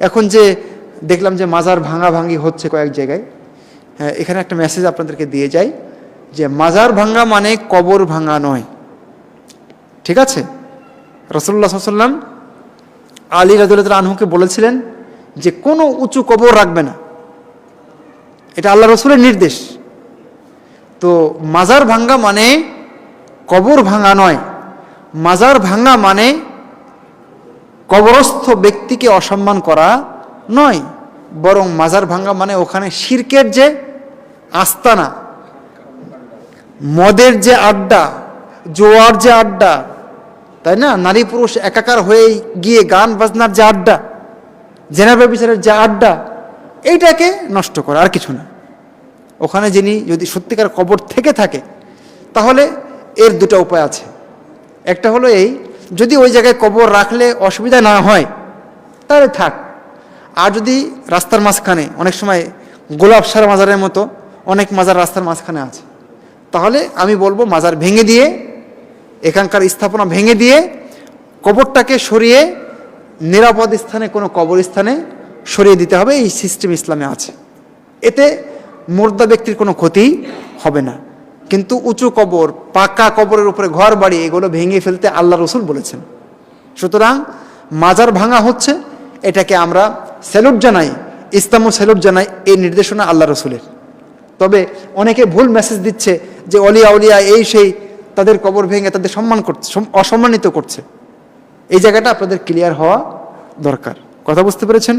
এখন যে দেখলাম যে মাজার ভাঙা ভাঙি হচ্ছে কয়েক জায়গায় হ্যাঁ এখানে একটা মেসেজ আপনাদেরকে দিয়ে যাই যে মাজার ভাঙা মানে কবর ভাঙা নয়। ঠিক আছে? রসল্লা সাল্লাম আলী রাজুল্লাহ আনহুকে বলেছিলেন যে কোনো উঁচু কবর রাখবে না। এটা আল্লাহ রসুলের নির্দেশ। তো মাজার ভাঙ্গা মানে কবর ভাঙা নয়। মাজার ভাঙা মানে কবরস্থ ব্যক্তিকে অসম্মান করা নয়, বরং মাজার ভাঙ্গা মানে ওখানে শিরকের যে আস্তানা, মদের যে আড্ডা, জোয়ার যে আড্ডা, তাই না? নারী পুরুষ একাকার হয়ে গিয়ে গান বাজনার যে আড্ডা জেনাবে বিচারের যে আড্ডা, এইটাকে নষ্ট করা, আর কিছু না। ওখানে যিনি যদি সত্যিকার কবর থেকে থাকে, তাহলে এর দুটো উপায় আছে। একটা হলো এই যদি ওই জায়গায় কবর রাখলে অসুবিধা না হয়, তাহলে থাক। আর যদি রাস্তার মাঝখানে, অনেক সময় গোলাপ সার মাজারের মতো অনেক মাজার রাস্তার মাঝখানে আছে, তাহলে আমি বলব মাজার ভেঙে দিয়ে, এখানকার স্থাপনা ভেঙে দিয়ে, কবরটাকে সরিয়ে নিরাপদ স্থানে, কোনো কবরস্থানে সরিয়ে দিতে হবে, এই সিস্টেম ইসলামে আছে। এতে মোর্দা ব্যক্তির কোনো ক্ষতি হবে না। কিন্তু উঁচু কবর, পাকা কবরের উপরে ঘর বাড়ি, এগুলো ভেঙে ফেলতে আল্লাহ রসুল বলেছেন। সুতরাং মাজার ভাঙা হচ্ছে, এটাকে আমরা স্যালুট জানাই, ইসলামও স্যালুট জানাই, এই নির্দেশনা আল্লাহ রসুলের। তবে অনেকে ভুল মেসেজ দিচ্ছে যে অলিয়া অলিয়া, এই সেই, তাদের কবর ভেঙে তাদের সম্মান করছে অসম্মানিত করছে। এই জায়গাটা আপনাদের ক্লিয়ার হওয়া দরকার। কথা বুঝতে পেরেছেন?